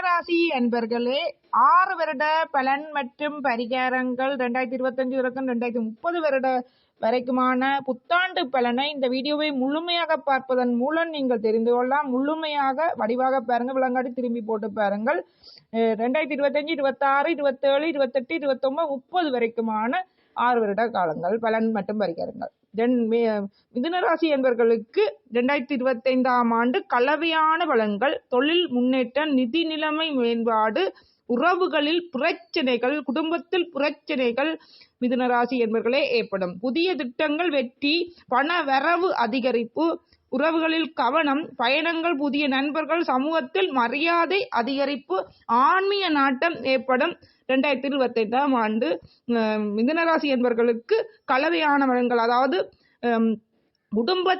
மிதுனராசி என்பர்களே ஆறு வருட பலன் மற்றும் பரிகாரங்கள் ரெண்டாயிரத்தி இருபத்தஞ்சு இருபத்தி ரெண்டாயிரத்தி முப்பது வருட வரைக்குமான புத்தாண்டு பலனை இந்த வீடியோவை முழுமையாக பார்ப்பதன் மூலம் நீங்கள் தெரிந்து கொள்ளலாம். முழுமையாக வடிவாக பாருங்கள் விளங்காட்டி திரும்பி போட்டு பாருங்கள். ரெண்டாயிரத்தி இருபத்தஞ்சு இருபத்தாறு இருபத்தேழு இருபத்தெட்டு இருபத்தொன்பது முப்பது வரைக்குமான ஆறு வருட காலங்கள் பலன் மற்றும் பரிகாரங்கள். தென் மிதுனராசி என்பவர்களுக்கு ரெண்டாயிரத்தி இருபத்தைந்தாம் ஆண்டு கலவையான பலன்கள். தொழில் முன்னேற்றம் நிதி நிலைமை மேம்பாடு உறவுகளில் பிரச்சனைகள் குடும்பத்தில் பிரச்சனைகள் மிதுனராசி என்பவர்களே ஏற்படும். புதிய திட்டங்கள் வெற்றி பண வரவு அதிகரிப்பு உறவுகளில் கவனம் பயணங்கள் புதிய நண்பர்கள் சமூகத்தில் மரியாதை அதிகரிப்பு ஆன்மீக நாட்டம் ஏற்படும். ரெண்டாயிரத்தி இருபத்தைந்தாம் ஆண்டு மிதனராசி என்பவர்களுக்கு கலவையான அதாவது குடும்ப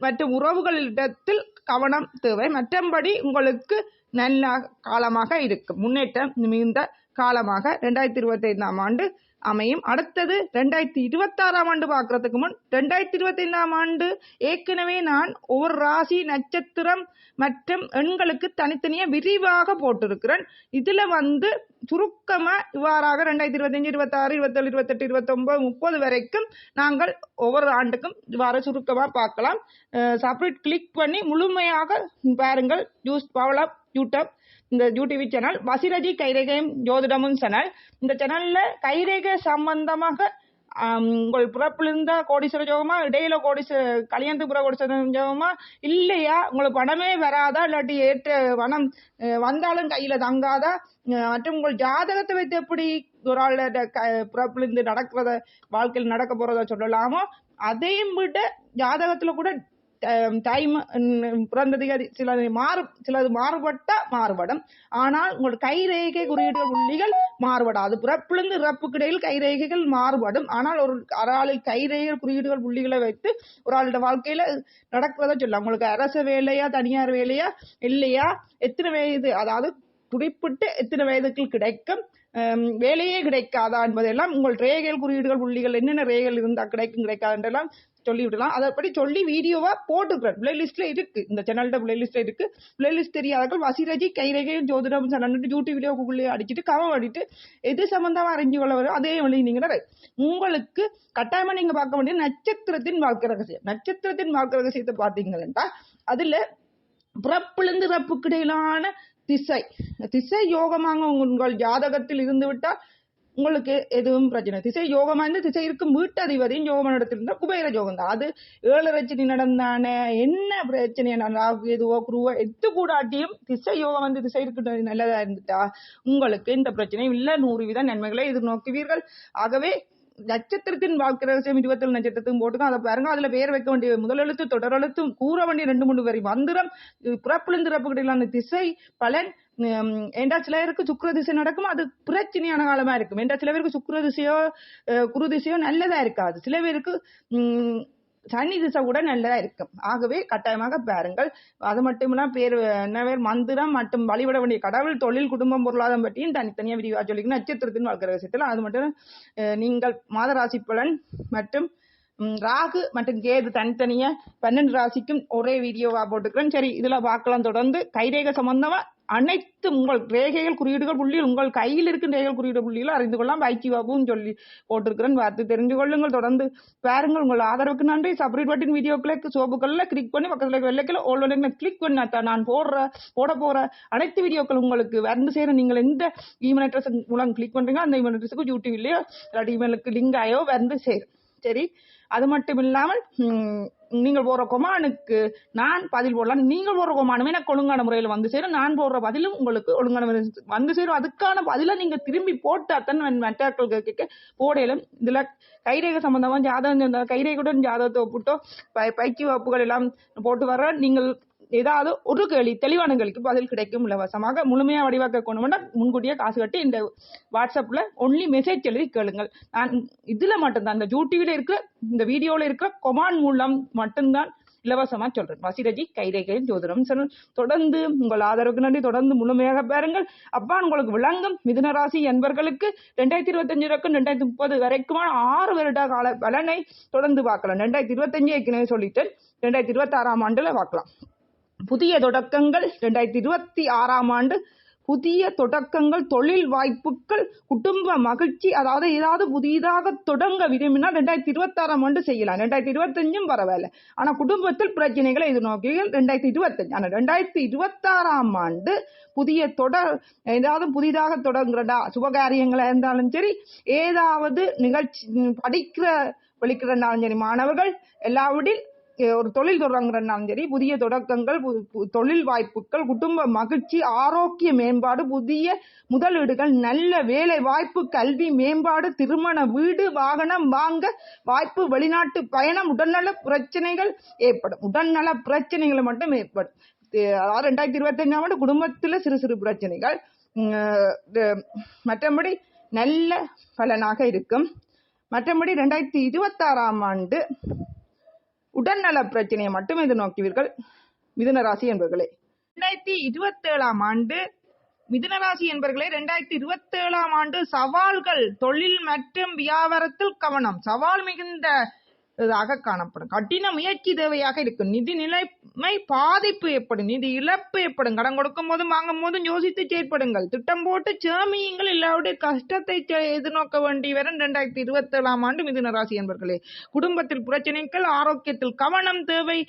மற்றும் உறவுகளிடத்தில் கவனம் தேவை. மற்றபடி உங்களுக்கு நல்ல காலமாக இருக்கும் முன்னேற்றம் மிகுந்த காலமாக. ரெண்டாயிரத்தி இருபத்தி ஐந்தாம் ஆண்டு அமையும். அடுத்தது ரெண்டாயிரத்தி இருபத்தாறாம் ஆண்டு பார்க்கறதுக்கு முன் ரெண்டாயிரத்தி இருபத்தைந்தாம் ஆண்டு ஏற்கனவே நான் ஒவ்வொரு ராசி நட்சத்திரம் மற்றும் எண்களுக்கு தனித்தனியாக விரிவாக போட்டிருக்கிறேன். இதில் வந்து சுருக்கமாக இவ்வாறாக ரெண்டாயிரத்தி இருபத்தஞ்சு இருபத்தாறு இருபத்தேழு இருபத்தெட்டு இருபத்தொம்போது முப்பது வரைக்கும் நாங்கள் ஒவ்வொரு ஆண்டுக்கும் இவ்வாறு சுருக்கமாக பார்க்கலாம். சப்ரேட் கிளிக் பண்ணி முழுமையாக பாருங்கள். யூஸ் பவலப் யூடியூப் இந்த யூடிவி சேனல் வசிரஜி கைரேகையும் ஜோதிடமும் சேனல். இந்த சேனல்ல கைரேகை சம்பந்தமாக உங்கள் பிறப்பிலிருந்த கோடீஸ்வர ஜோகமா இடையில கோடீஸ்வர கல்யாணத்துக்கு பிற கோடீஸ்வர ஜோகமா இல்லையா? உங்களுக்கு பணமே வராதா? இல்லாட்டி ஏற்ற பணம் வந்தாலும் கையில தங்காதா? மற்றும் உங்கள் ஜாதகத்தை வைத்து எப்படி ஒரு ஆளோட புறப்பிலிருந்து பிறப்பிலிருந்து நடக்கிறத வாழ்க்கையில் நடக்க போறதா சொல்லலாமோ? அதையும் விட ஜாதகத்துல கூட டைம் பிறந்ததிகாரி சிலது மாறு சிலது மாறுபட்ட மாறுபடும். ஆனால் உங்கள் கைரேகை குறியீடுகள் புள்ளிகள் மாறுபடாது. பிறப்பிலிருந்து இறப்புக்கு இடையில் கைரேகைகள் மாறுபடும். ஆனால் ஒரு ஒரு கைரேகை குறியீடுகள் புள்ளிகளை வைத்து ஒரு ஆளோட வாழ்க்கையில நடக்கிறத சொல்லலாம் உங்களுக்கு அரசு வேலையா தனியார் வேலையா இல்லையா? எத்தனை வயது? அதாவது துடிப்பிட்டு எத்தனை வயதுக்கு கிடைக்கும்? வேலையே கிடைக்காதா என்பதெல்லாம் உங்கள் ரேகைகள் குறியீடுகள் புள்ளிகள் என்னென்ன ரேகைகள் இருந்தால் கிடைக்கும் கிடைக்காதுன்றெல்லாம் சொல்லி விடலாம் அதைப்படி சொல்லி வீடியோவா போட்டுக்கிறேன். பிளேலிஸ்ட்ல இருக்கு. இந்த சேனல்ட பிளேலிஸ்ட்ல இருக்கு. பிளேலிஸ்ட் தெரியாதவர்கள் வசிரஜி கைரேகையும் ஜோதிடம் சேனல் யூடியூப் வீடியோக்குள்ளே அடிச்சுட்டு கவம் அடிட்டு எது சம்பந்தமா அறிஞ்சு கொள்ள வரும் அதே வழி நீங்கள் உங்களுக்கு கட்டாயமா நீங்க பார்க்க வேண்டிய நட்சத்திரத்தின் வாழ்க்கை ரகசியம். நட்சத்திரத்தின் வாழ்க்கை ரகசியத்தை பார்த்தீங்கன்னா அதுல பிறப்பிலிருந்து பிறப்புக்கு இடையிலான திசை. திசை யோகமாக உங்கள் ஜாதகத்தில் இருந்துவிட்டால் உங்களுக்கு எதுவும் பிரச்சனை திசை யோகமா இருந்து திசை இருக்கும் வீட்டதிபதியும் யோகம் நடத்திருந்தா குபேர யோகம் தான். அது ஏழரட்சணி நடந்தானே என்ன பிரச்சனை ராகு எதுவோ குருவோ எது கூடாட்டியும் திசை யோகம் வந்து திசை இருக்கின்ற நல்லதா இருந்துட்டா? உங்களுக்கு இந்த பிரச்சனையும் இல்லை. நூறு வித நன்மைகளை எதிர்நோக்குவீர்கள். ஆகவே நட்சத்திரத்தின் வாழ்க்கை ரகசியம் இருபத்தேழு நட்சத்திரத்தையும் போட்டுக்கோ அதை பாருங்க. அதுல பேர் வைக்க வேண்டிய முதலெழுத்து தொடரெழுத்தும் கூற வேண்டிய ரெண்டு மூணு வரி மந்திரம் இது இடையிலான திசை பலன் ஏண்டா சில பேருக்கு சுக்கர திசை நடக்கும் அது பிரச்சனையான காலமா இருக்கும். ஏண்டா சில பேருக்கு சுக்கிர திசையோ அஹ், குரு திசையோ நல்லதா இருக்காது. சில பேருக்கு உம் சனி திசை கூட நல்லதா இருக்கும். ஆகவே கட்டாயமாக பாருங்கள். அது மட்டும் பேர் என்ன பேர் மந்திரம் மற்றும் வழிபட வேண்டிய கடவுள் தொழில் குடும்பம் பொருளாதாரம் பற்றியும் தனித்தனியா விரிவா சொல்லிக்கணும் நட்சத்திரத்தின் வாழ்க்கிற விஷயத்தில் அது மட்டும் நீங்கள் மாதராசி பலன் மற்றும் ராகு மற்றும் கேது தனித்தனியா பன்னெண்டு ராசிக்கும் ஒரே வீடியோவா போட்டுக்கிறேன். சரி இதுல பார்க்கலாம். தொடர்ந்து கைரேக சம்பந்தமா அனைத்து உங்கள் ரேகைகள் குறியீடுகள் புள்ளியில் உங்கள் கையில் இருக்கும் ரேகைகள் குறியீடு புள்ளியில் அறிந்து கொள்ளலாம். பைச்சி சொல்லி போட்டிருக்கிறேன். பார்த்து தெரிந்து கொள்ளுங்கள். தொடர்ந்து பாருங்கள். உங்கள் ஆதரவுக்கு நன்றி. சப்ரேட் பட்டின் வீடியோக்களை சோப்புகளில் கிளிக் பண்ணி பக்கத்தில் வெள்ளைக்கில் ஓல்வெல்ல கிளிக் பண்ணி நான் போடுற போட போற அனைத்து வீடியோக்கள் உங்களுக்கு வந்து சேர நீங்கள் எந்த இமெயில் அட்ரஸ் மூலம் கிளிக் பண்ணுறீங்க அந்த இமெயில் அட்ரஸுக்கு யூடியூப்லேயோ இல்லாட்டி இமெயிலுக்கு லிங்க் ஆயோ வந்து சேரும். சரி? அது மட்டும் இல்லாமல் நீங்கள் போடுற கொமானுக்கு நான் பதில் போடலாம். நீங்கள் போடுற கொமானுமே எனக்கு ஒழுங்கான முறையில் வந்து சேரும். நான் போடுற பதிலும் உங்களுக்கு ஒழுங்கான முறையில் வந்து சேரும். அதுக்கான பதிலை நீங்க திரும்பி போட்டாத்தான் மெட்டாக்கள் கேட்க போடையிலும் இதுல கைரேக சம்பந்தமா ஜாதகம் கைரேகையுடன் ஜாதகத்தை ஒப்பிட்டோ ப- பயிற்சி வகுப்புகள் எல்லாம் போட்டு வர நீங்கள் ஏதாவது ஒரு கேள்வி தெளிவான கேள்விக்கு பதில் கிடைக்கும் இலவசமாக முழுமையாக வடிவாக்க கொண்டு முன்கூட்டியே காசு கட்டி இந்த வாட்ஸ்அப்பில் ஒன்லி மெசேஜ் எழுதி கேளுங்கள். நான் இதில் மட்டும்தான். இந்த யூடியூப்ல இருக்க இந்த வீடியோவில் இருக்க கொமான் மூலம் மட்டும்தான் இலவசமாக சொல்கிறேன் வசிரஜி கைரேகையின் ஜோதிடம் சேனல் தொடர்ந்து உங்கள் ஆதரவுக்கு நன்றி. தொடர்ந்து முழுமையாக பாருங்கள். அப்பா உங்களுக்கு விளங்கும் மிதுனராசி என்பர்களுக்கு ரெண்டாயிரத்தி இருபத்தஞ்சு வரைக்கும் ரெண்டாயிரத்தி முப்பது வரைக்குமான ஆறு வருட கால பலனை தொடர்ந்து பார்க்கலாம். ரெண்டாயிரத்தி இருபத்தஞ்சு ஏற்கனவே சொல்லிட்டேன். ரெண்டாயிரத்தி இருபத்தி ஆறாம் பார்க்கலாம். புதிய தொடக்கங்கள் ரெண்டாயிரத்தி இருபத்தி ஆறாம் ஆண்டு புதிய தொடக்கங்கள் தொழில் வாய்ப்புகள் குடும்ப மகிழ்ச்சி அதாவது ஏதாவது புதிதாக தொடங்க விரும்பினால் ரெண்டாயிரத்தி இருபத்தாறாம் ஆண்டு செய்யலாம். ரெண்டாயிரத்தி இருபத்தஞ்சும் பரவாயில்ல ஆனா குடும்பத்தில் பிரச்சனைகளை எதிர்நோக்கிகள் ரெண்டாயிரத்தி இருபத்தஞ்சு ஆனா ரெண்டாயிரத்தி இருபத்தாறாம் ஆண்டு புதிய தொடர் ஏதாவது புதிதாக தொடங்குறடா சுபகாரியங்களா இருந்தாலும் சரி ஏதாவது நிகழ்ச்சி படிக்கிற வெளிக்கிறனாலும் சரி மாணவர்கள் எல்லாவிடில் ஒரு தொழில் தொடங்குறனாலும் சரி புதிய தொடக்கங்கள் தொழில் வாய்ப்புகள் குடும்ப மகிழ்ச்சி ஆரோக்கிய மேம்பாடு புதிய முதலீடுகள் நல்ல வேலை வாய்ப்பு கல்வி மேம்பாடு திருமண வீடு வாகனம் வாங்க வாய்ப்பு வெளிநாட்டு பயணம் உடல்நல பிரச்சனைகள் ஏற்படும். உடல்நல பிரச்சனைகள் மட்டும் ஏற்படும். அதாவது ரெண்டாயிரத்தி இருபத்தஞ்சாம் ஆண்டு குடும்பத்தில் சிறு சிறு பிரச்சனைகள். மற்றபடி நல்ல பலனாக இருக்கும். மற்றபடி ரெண்டாயிரத்தி இருபத்தாறாம் ஆண்டு உடல்நல பிரச்சனையை மட்டும் எதிர்நோக்குவீர்கள் மிதுனராசி என்பர்களே ரெண்டாயிரத்தி இருபத்தேழாம் ஆண்டு மிதுனராசி என்பர்களே ரெண்டாயிரத்தி இருபத்தேழாம் ஆண்டு சவால்கள் தொழில் மற்றும் வியாபாரத்தில் கவனம். சவால் மிகுந்த தாக காணப்படும். கடின முயற்சி தேவையாக இருக்கும். நிதி நிலைமை பாதிப்பு ஏற்படும். நிதி இழப்பு ஏற்படும். கடன் கொடுக்கும் போதும் வாங்கும் போதும் யோசித்து செயற்படுங்கள். திட்டம் போட்டு சேமியுங்கள் இல்லாவிட கஷ்டத்தை செ- எதிர்நோக்க வேண்டி வரும் ரெண்டாயிரத்தி இருபத்தி ஏழாம் ஆண்டு மிதுன ராசி என்பர்களே குடும்பத்தில் பிரச்சனைகள் ஆரோக்கியத்தில் கவனம் தேவை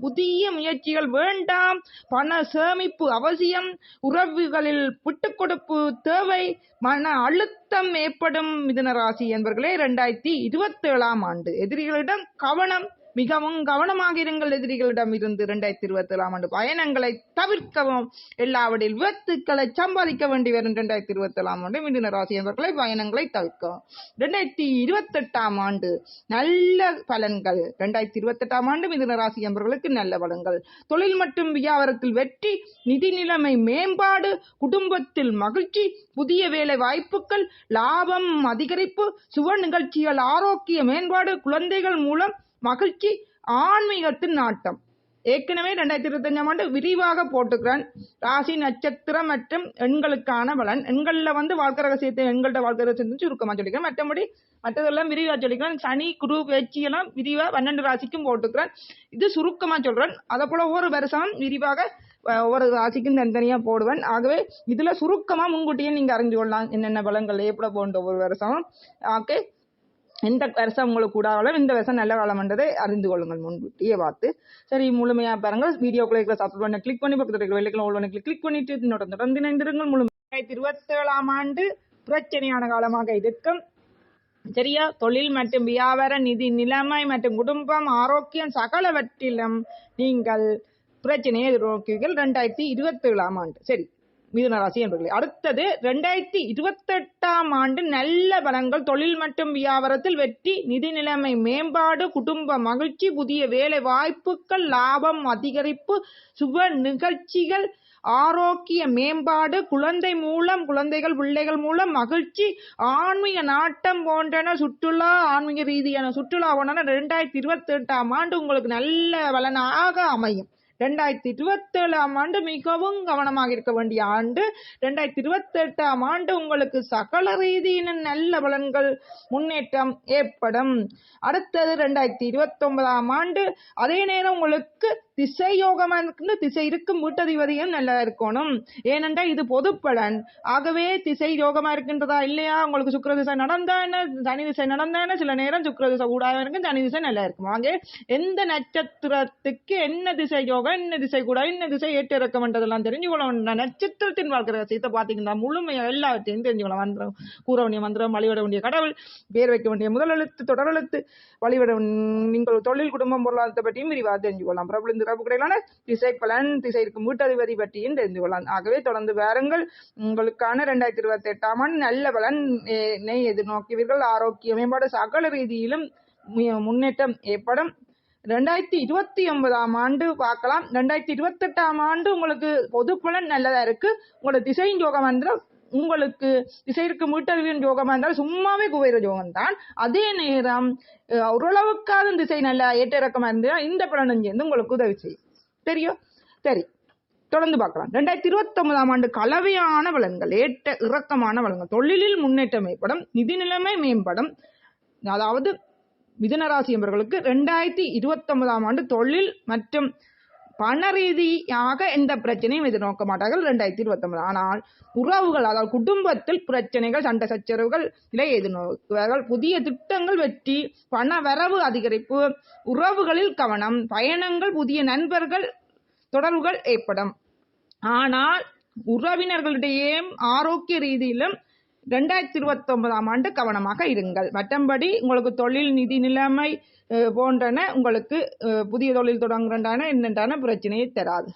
புதிய முயற்சிகள் வேண்டாம் பண சேமிப்பு அவசியம் உறவுகளில் விட்டுக் கொடுப்பு தேவை மன அழுத்தம் ஏற்படும் மிதுன ராசி என்பர்களே இரண்டாயிரத்தி இருபத்தி ஏழாம் ஆண்டு. எதிரிகளிடம் கவனம் மிகவும் கவனமாக இருங்கள் எதிரிகளிடம் இருந்து இரண்டாயிரத்தி இருபத்தி ஏழாம் ஆண்டு பயணங்களை தவிர்க்கவும். எல்லாவற்றில் விபத்துக்களை சம்பாதிக்க வேண்டி வரும் இரண்டாயிரத்தி இருபத்தி ஏழாம் ஆண்டு மிதுன ராசி என்பவர்களை பயணங்களை தவிர்க்கவும். இரண்டாயிரத்தி இருபத்தி எட்டாம் ஆண்டு நல்ல பலன்கள். இரண்டாயிரத்தி இருபத்தி எட்டாம் ஆண்டு மிதுன ராசி என்பவர்களுக்கு நல்ல பலன்கள். தொழில் மற்றும் வியாபாரத்தில் வெற்றி நிதி நிலைமை மேம்பாடு குடும்பத்தில் மகிழ்ச்சி புதிய வேலை வாய்ப்புகள் லாபம் அதிகரிப்பு சுவ நிகழ்ச்சிகள் ஆரோக்கிய மேம்பாடு குழந்தைகள் மூலம் மகிழ்ச்சி ஆன்மீகத்தின் நாட்டம். ஏற்கனவே ரெண்டாயிரத்தி இருபத்தஞ்சாம் ஆண்டு விரிவாக போட்டுக்கிறேன். ராசி நட்சத்திரம் மற்றும் எண்களுக்கான பலன். எண்களில் வந்து வாழ்க்கை ரகசியத்தை எண்கள்ட வாழ்க்கை ரகசியத்தை சுருக்கமாக சொல்லிக்கிறேன். மற்றபடி மற்றதெல்லாம் விரிவாக சொல்லிக்கிறேன். சனி குரு பேச்சு எல்லாம் விரிவாக பன்னெண்டு ராசிக்கும் போட்டுக்கிறேன். இது சுருக்கமாக சொல்கிறேன் அதை போல ஒவ்வொரு வருஷம் விரிவாக ஒவ்வொரு ராசிக்கும் தனித்தனியாக போடுவேன். ஆகவே இதில் சுருக்கமாக முன்கூட்டியே நீங்கள் அறிஞ்சு கொள்ளலாம் என்னென்ன பலங்கள் எப்படி போன்ற ஒவ்வொரு வருஷம் ஓகே எந்த வருஷம் உங்களுக்கு கூடாலும் இந்த வருஷம் நல்ல காலம் என்றதை அறிந்து கொள்ளுங்கள் முன்கூட்டியே பார்த்து சரி முழுமையாக பாருங்கள். வீடியோக்குள்ள இருக்கிற சப்ஸ்கிரைப் பண்ண கிளிக் பண்ணி பக்கத்தில் இருக்கிற வெள்ளைக்கிழமை உள்ள கிளிக் கிளிக் பண்ணிட்டு தொடர்ந்து தொடர்ந்து இணைந்திருங்கள். முழு இருபத்தேழாம் ஆண்டு பிரச்சனையான காலமாக இருக்கும் சரியா? தொழில் மற்றும் வியாபார நிதி நிலைமை மற்றும் குடும்பம் ஆரோக்கியம் சகலவற்றிலும் நீங்கள் பிரச்சனையை எதிர்நோக்குவீர்கள். ரெண்டாயிரத்தி இருபத்தி ஏழாம் ஆண்டு. சரி. மிதுன ராசி என்பர்களே. அடுத்தது ரெண்டாயிரத்தி இருபத்தெட்டாம் ஆண்டு நல்ல பலன்கள் தொழில் மற்றும் வியாபாரத்தில் வெற்றி நிதி நிலைமை மேம்பாடு குடும்ப மகிழ்ச்சி புதிய வேலை வாய்ப்புகள் லாபம் அதிகரிப்பு சுப நிகழ்ச்சிகள் ஆரோக்கிய மேம்பாடு குழந்தை மூலம் குழந்தைகள் பிள்ளைகள் மூலம் மகிழ்ச்சி ஆன்மீக நாட்டம் போன்றன சுற்றுலா ஆன்மீக ரீதியான சுற்றுலா போன்றன ரெண்டாயிரத்தி இருபத்தி எட்டாம் ஆண்டு உங்களுக்கு நல்ல பலனாக அமையும். ரெண்டாயிரத்தி இருபத்தேழாம் ஆண்டு மிகவும் கவனமாக இருக்க வேண்டிய ஆண்டு. ரெண்டாயிரத்தி இருபத்தி எட்டாம் ஆண்டு உங்களுக்கு சகல ரீதியின நல்ல பலன்கள் முன்னேற்றம் ஏற்படும். அடுத்தது ரெண்டாயிரத்தி இருபத்தி ஒன்பதாம் ஆண்டு அதே நேரம் உங்களுக்கு திசை யோகமா இருக்கு திசை இருக்கும் வீட்டதிபதியும் நல்லா இருக்கணும். ஏனென்றால் இது பொது பலன். ஆகவே திசை யோகமா இருக்கின்றதா இல்லையா? உங்களுக்கு சுக்கர திசை நடந்தா என்ன? சனி திசை நடந்தா என்ன? சில நேரம் சுக்கர திசை கூடாம இருக்கும் சனி திசை நல்லா இருக்கும். ஆக எந்த நட்சத்திரத்துக்கு என்ன திசை யோகம் என்ன திசை கூட என்ன திசை ஏற்ற இறக்கம்ன்றதெல்லாம் தெரிஞ்சுக்கொள்ளணும் நட்சத்திரத்தின் வாழ்க்கை ரகசியத்தை பார்த்தீங்கன்னா முழுமையா எல்லாத்தையும் தெரிஞ்சுக்கலாம் மந்திரம் கூற வேண்டிய மந்திரம் வழிபட வேண்டிய கடவுள் பேர் வைக்க வேண்டிய முதலெழுத்து தொடரெழுத்து வழிபட நீங்கள் தொழில் குடும்பம் பொருளாதாரத்தை பற்றியும் விரிவாக தெரிஞ்சுக்கொள்ளலாம் பிரபல சிறப்பு கிடையிலான திசை பலன் திசை இருக்கும் வீட்டதிபதி பற்றியும் தெரிந்து கொள்ளலாம். ஆகவே தொடர்ந்து வாருங்கள். உங்களுக்கான ரெண்டாயிரத்தி இருபத்தி எட்டாம் ஆண்டு நல்ல பலன் எதிர்நோக்கியவர்கள் ஆரோக்கிய மேம்பாடு சகல ரீதியிலும் மு- முன்னேற்றம் ஏற்படும். ரெண்டாயிரத்தி இருபத்தி ஒன்பதாம் ஆண்டு பார்க்கலாம். ரெண்டாயிரத்தி இருபத்தெட்டாம் ஆண்டு உங்களுக்கு பொது பலன் நல்லதா இருக்கு. உங்களோட திசையின் யோகம் மந்திரம் உங்களுக்கு திசைக்கு மீட்டறிவின் யோகமாக யோகமா இருந்தால் சும்மாவே குபேர யோகம் தான். அதே நேரம் அஹ், ஓரளவுக்காவது திசை நல்லா ஏற்ற இறக்கமா இருந்தால் இந்த பலனும் சேர்ந்து உங்களுக்கு உதவி செய்யும். தெரியும் சரி. தொடர்ந்து பார்க்கலாம். ரெண்டாயிரத்தி இருபத்தி ஒன்பதாம் ஆண்டு கலவையான பலன்கள் ஏற்ற இறக்கமான பலன்கள். தொழிலில் முன்னேற்றம் ஏற்படும் நிதி நிலைமை மேம்படும். அதாவது மிதுனராசி என்பவர்களுக்கு ரெண்டாயிரத்தி இருபத்தொன்பதாம் ஆண்டு தொழில் மற்றும் பண ரீதியாக எந்த பிரச்சனையும் எதிர்நோக்க மாட்டார்கள் ரெண்டாயிரத்தி இருபத்தி ஆனால் உறவுகள் அதாவது குடும்பத்தில் பிரச்சனைகள் சண்டை சச்சரவுகள் இதை எதிர்நோக்குவார்கள். புதிய திட்டங்கள் வெற்றி பண வரவு அதிகரிப்பு உறவுகளில் கவனம் பயணங்கள் புதிய நண்பர்கள் தொடர்புகள் ஏற்படும். ஆனால் உறவினர்களிடையே ஆரோக்கிய ரீதியிலும் ரெண்டாயிரத்தி இருபத்தி ஒன்பதாம் ஆண்டு கவனமாக இருங்கள். மற்றபடி உங்களுக்கு தொழில் நிதி நிலைமை போன்றன உங்களுக்கு புதிய தொழில் தொடங்குகின்றன என்னென்றான பிரச்சனையை தராது.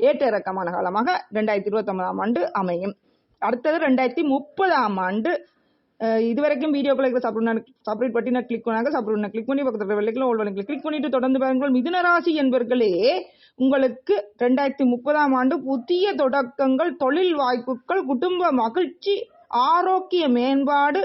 ஏற்ற இறக்கமான காலமாக ரெண்டாயிரத்தி இருபத்தி ஒன்பதாம் ஆண்டு அமையும். அடுத்தது ரெண்டாயிரத்தி முப்பதாம் ஆண்டு அஹ், இதுவரைக்கும் வீடியோக்களை சப்ரேட் பட்டி நான் கிளிக் பண்ணாங்க சப்ரேட் கிளிக் பண்ணி பக்கத்தில் வெள்ளைக்கில் ஓல் வெள்ளைக்கில் கிளிக் பண்ணிட்டு தொடர்ந்து பாருங்கள். மிதுனராசி என்பர்களே உங்களுக்கு ரெண்டாயிரத்தி முப்பதாம் ஆண்டு புதிய தொடக்கங்கள் தொழில் வாய்ப்புகள் குடும்ப மகிழ்ச்சி ஆரோக்கிய மேம்பாடு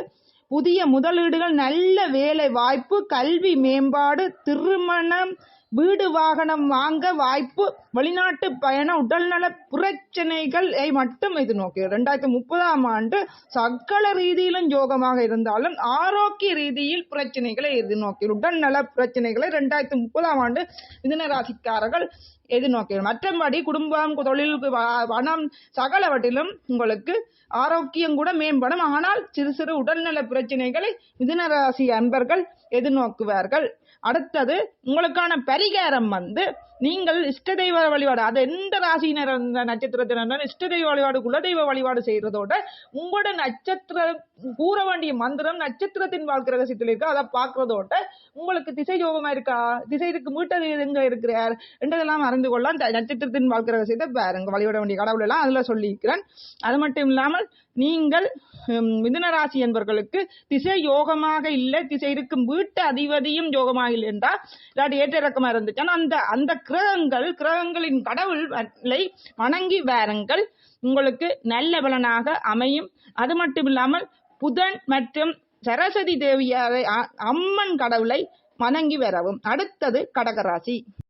புதிய முதலீடுகள் நல்ல வேலை வாய்ப்பு கல்வி மேம்பாடு திருமணம் வீடு வாகனம் வாங்க வாய்ப்பு வெளிநாட்டு பயண உடல்நல பிரச்சனைகளை மட்டும் எதிர்நோக்கி ரெண்டாயிரத்தி முப்பதாம் ஆண்டு சகல ரீதியிலும் யோகமாக இருந்தாலும் ஆரோக்கிய ரீதியில் பிரச்சனைகளை எதிர்நோக்கி உடல்நல பிரச்சனைகளை ரெண்டாயிரத்தி முப்பதாம் ஆண்டு மிதனராசிக்காரர்கள் எதிர்நோக்கி மற்றபடி குடும்பம் தொழில் வ- பணம் சகலவற்றிலும் உங்களுக்கு ஆரோக்கியம் கூட மேம்படும். ஆனால் சிறு சிறு உடல்நல பிரச்சனைகளை மிதனராசி அன்பர்கள் எதிர்நோக்குவார்கள் அடுத்தது உங்களுக்கான பரிகாரம் வந்து நீங்கள் இஷ்ட தெய்வ வழிபாடு அது எந்த ராசியினர் அந்த நட்சத்திரத்தினர் இஷ்ட தெய்வ வழிபாடு குலதெய்வ வழிபாடு செய்யறதோட உங்களோட நட்சத்திரம் கூற வேண்டிய மந்திரம் நட்சத்திரத்தின் வாழ்க்கை ரகசியத்தில் இருக்கு அதை பார்க்கறதோட உங்களுக்கு திசை யோகமா இருக்கா? திசை இருக்கு மீட்டது எங்க இருக்கிறார்? என்றதெல்லாம் அறிந்து கொள்ள நட்சத்திரத்தின் வாழ்க்கை ரகசியத்தை பாருங்க. வழிபட வேண்டிய கடவுள் எல்லாம் அதுல சொல்லியிருக்கிறேன் அது மட்டும் இல்லாமல் நீங்கள் மிதுனராசி மிதுன ராசி என்பவர்களுக்கு திசை யோகமாக இல்லை திசை இருக்கும் வீட்டு அதிபதியும் யோகமாக இல்லை என்றால் இல்லாட்டி ஏற்ற இறக்கமாக இருந்துச்சுன்னா அந்த அந்த கிரகங்கள் கிரகங்களின் கடவுளை வணங்கி வாருங்கள். உங்களுக்கு நல்ல பலனாக அமையும். அது மட்டும் இல்லாமல் புதன் மற்றும் சரஸ்வதி தேவியாரை அ- அம்மன் கடவுளை வணங்கி வரவும். அடுத்தது கடகராசி.